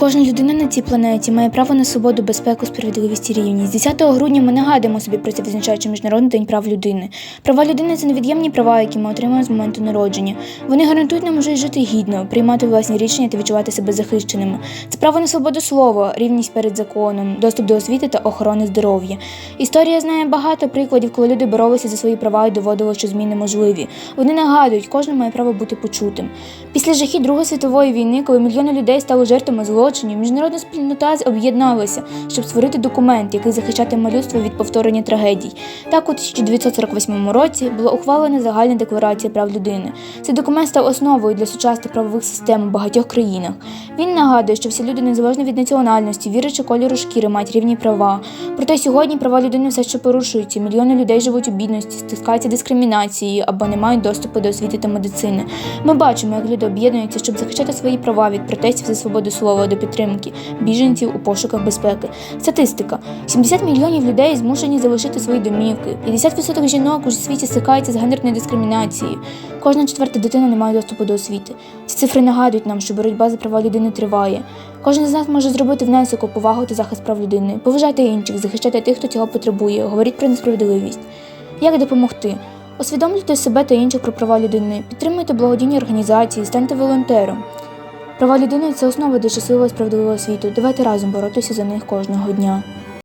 Кожна людина на цій планеті має право на свободу, безпеку, справедливість і рівність. 10 грудня ми нагадуємо собі про це відзначаючи Міжнародний день прав людини. Права людини це невід'ємні права, які ми отримуємо з моменту народження. Вони гарантують нам можливість жити гідно, приймати власні рішення та відчувати себе захищеними. Це право на свободу слова, рівність перед законом, доступ до освіти та охорони здоров'я. Історія знає багато прикладів, коли люди боролися за свої права і доводили, що зміни можливі. Вони нагадують, кожен має право бути почутим. Після жахів Другої світової війни, коли мільйони людей стали жертвами злочинів, міжнародна спільнота об'єдналася, щоб створити документ, який захищатиме людство від повторення трагедій. Так, у 1948 році була ухвалена загальна декларація прав людини. Цей документ став основою для сучасних правових систем у багатьох країнах. Він нагадує, що всі люди, незалежно від національності, віри чи кольору шкіри, мають рівні права. Проте сьогодні права людини все ще порушуються. Мільйони людей живуть у бідності, стискаються дискримінацією або не мають доступу до освіти та медицини. Ми бачимо, як люди об'єднуються, щоб захищати свої права від протестів за свободу слова підтримки біженців у пошуках безпеки. Статистика: 70 мільйонів людей змушені залишити свої домівки. 50% жінок у світі стикаються з гендерною дискримінацією. Кожна четверта дитина не має доступу до освіти. Ці цифри нагадують нам, що боротьба за права людини триває. Кожен з нас може зробити внесок у повагу та захист прав людини. Поважайте інших, захищайте тих, хто цього потребує, говоріть про несправедливість. Як допомогти? Усвідомлюйте себе та інших про права людини, підтримуйте благодійні організації, станьте волонтером. Права людини це основа до щасливого справедливого світу. Давайте разом боротися за них кожного дня.